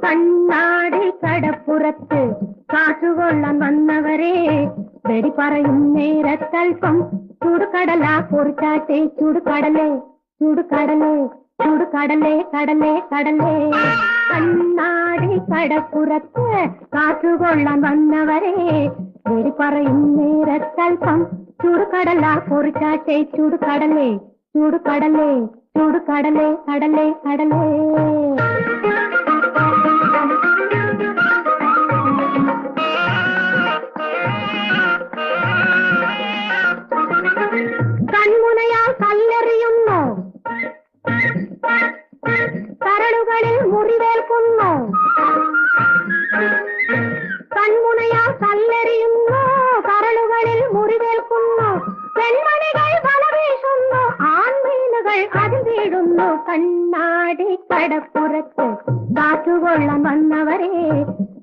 கண்ணாடி கடப்புறத்து காசு கொள்ள வந்தவரே. வெடிப்பறையும் நேரத்தல்பம் சுடுகடலா பொறிச்சாட்டே சுடுகடலே சுடுகடலே சுடு கடலே கடலே. கண்ணாடி கடப்புறத்த காற்று கொள்ள வந்தவரே. வெடிப்பறையும் நேரத்தல்பம் சுடுகடலா பொறிச்சாட்டே சுடுகடலே சுடுகடலே சுடு கடலே கடலே. കരളുകളിൽ മുറിവേൽക്കുന്നു. കൺമുനയാൽ കല്ലെറിയുന്നു കരളുകളിൽ മുറിവേൽക്കുന്നു. പെൺമണികൾ വല വീശുന്നു ആൺമീനുകൾ അതിവീഴുന്നു. കണ്ണാടി കടപ്പുറത്ത് കാറ്റുകൊള്ളാൻ വന്നവരെ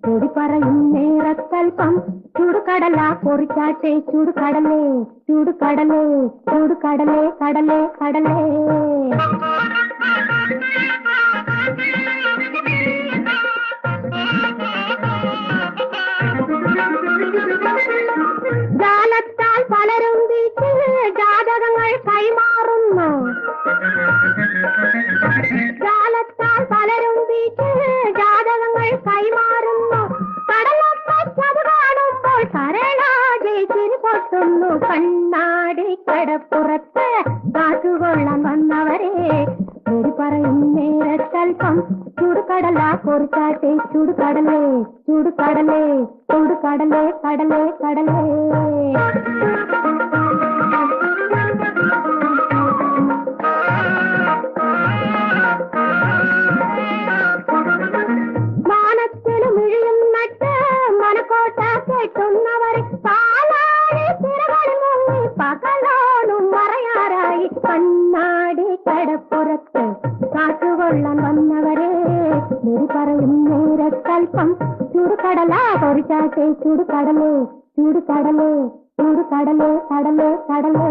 പൊടി പറയും നേരത്തൽപ്പം. ചുടുകടല പൊറിച്ചാട്ടെ ചുടുകടലേ ചുടുകടലേ ചുടുകടലേ കടലേ കടലേ. പലരും വീട്ടിൽ ജാതകങ്ങൾ കൈമാറുന്നു. ജാലത്താൽ പലരും വീട്ടിൽ ജാതകങ്ങൾ കൈമാറുന്നു. കടലപ്പച്ചത് കാണുമ്പോൾ ചിരി പൊട്ടുന്നു. കണ്ണാടി കടപ്പുറത്ത് കാറ്റുകൊള്ളാൻ വന്നവരെ வரையும் நேரத்தல்பம் சுடுகடலா பொறுத்தாட்டே சுடுகடலே சுடுகடலே சுடுகடலே கடலே கடலே. வானத்திலும் இழியும் நட்ட மனக்கோட்டா கேட்டும் கொள்ளன் வந்தவரே நெறிபறையும் நேரத்தல்பம் சுடுகடலா பொறிச்சாட்டை சுடுகடலே சுடுகடலே சுடுகடலே கடலே கடலே.